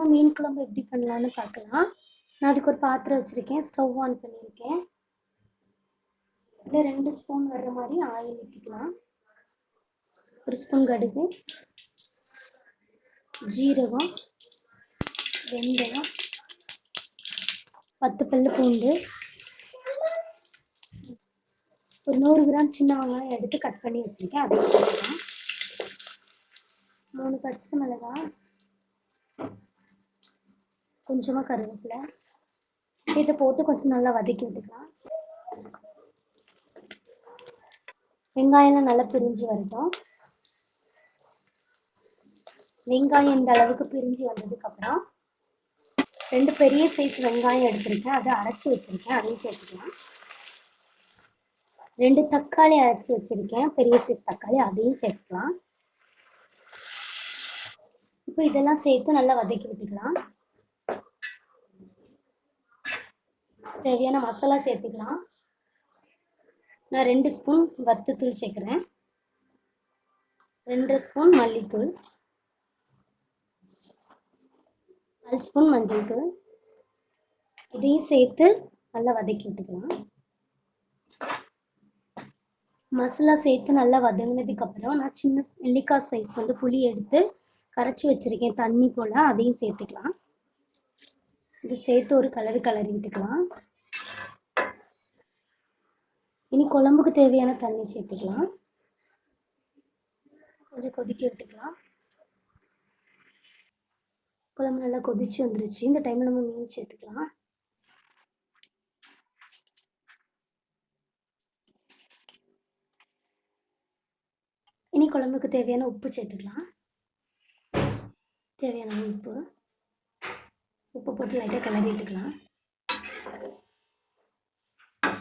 நம்ம மீன் குழம்பு எப்படி பண்ணலான்னு பார்க்கலாம். நான் அதுக்கு ஒரு பாத்திரம் வச்சுருக்கேன். ஸ்டவ் ஆன் பண்ணியிருக்கேன். இதில் ரெண்டு ஸ்பூன் வர்ற மாதிரி ஆயில் ஊற்றிக்கலாம் ஒரு ஸ்பூன் கடுகு ஜீரகம் வெந்தயம் பத்து பல்லு பூண்டு. ஒரு நூறு கிராம் சின்ன வெங்காயம் எடுத்து கட் பண்ணி வச்சுருக்கேன். அதை மூணு பச்சை மிளகாய் கொஞ்சமாக கருவேப்பிலை. இதை போட்டு கொஞ்சம் நல்லா வதக்கி விட்டுக்கலாம். வெங்காயம்லாம் நல்லா பிரிஞ்சு வரட்டும். வெங்காயம் இந்த அளவுக்கு பிரிஞ்சு வந்ததுக்கப்புறம் ரெண்டு பெரிய சைஸ் வெங்காயம் எடுத்திருக்கேன். அதை அரைச்சி வச்சுருக்கேன். அதையும் சேர்த்துக்கலாம். ரெண்டு தக்காளி அரைச்சி வச்சுருக்கேன். பெரிய சைஸ் தக்காளி அதையும் சேர்த்துக்கலாம். இப்போ இதெல்லாம் சேர்த்து நல்லா வதக்கி விட்டுக்கலாம். தேவையான மசாலா சேர்த்துக்கலாம். நான் ரெண்டு ஸ்பூன் வத்தத்தூள் சேர்க்குறேன். ரெண்டு ஸ்பூன் மல்லித்தூள். நாலு ஸ்பூன் மஞ்சள் தூள். இதையும் சேர்த்து நல்லா வதக்கி விட்டுக்கலாம். மசாலா சேர்த்து நல்லா வதங்கினதுக்கப்புறம் நான் சின்ன நெல்லிக்காய் சைஸ் வந்து புளி எடுத்து கரைச்சி வச்சுருக்கேன் தண்ணி போல் அதையும் சேர்த்துக்கலாம். இது சேர்த்து ஒரு கலர் கலரி விட்டுக்கலாம் இனி குழம்புக்கு தேவையான தண்ணி சேர்த்துக்கலாம். கொஞ்சம் கொதிக்க விட்டுக்கலாம். குழம்பு நல்லா கொதிச்சு வந்துருச்சு. இந்த டைமில் நம்ம மீன் சேர்த்துக்கலாம். இனி குழம்புக்கு தேவையான உப்பு சேர்த்துக்கலாம். தேவையான உப்பு. உப்பு போட்டு லைட்டாக கிளறி விட்டுக்கலாம்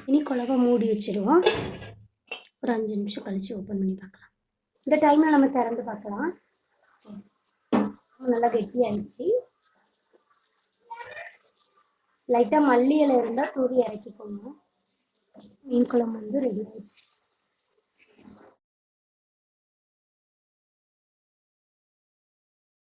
இனி குழம்ப மூடி வச்சுருவோம் ஒரு அஞ்சு நிமிஷம் கழித்து ஓப்பன் பண்ணி பார்க்கலாம். இந்த டைமில் நம்ம திறந்து பார்க்கலாம். நல்லா கெட்டி ஆயிடுச்சு. லைட்டாக மல்லி இலை இருந்தால் தூவி இறக்கிக்கோங்க. மீன் குழம்பு வந்து ரெடி ஆயிடுச்சு.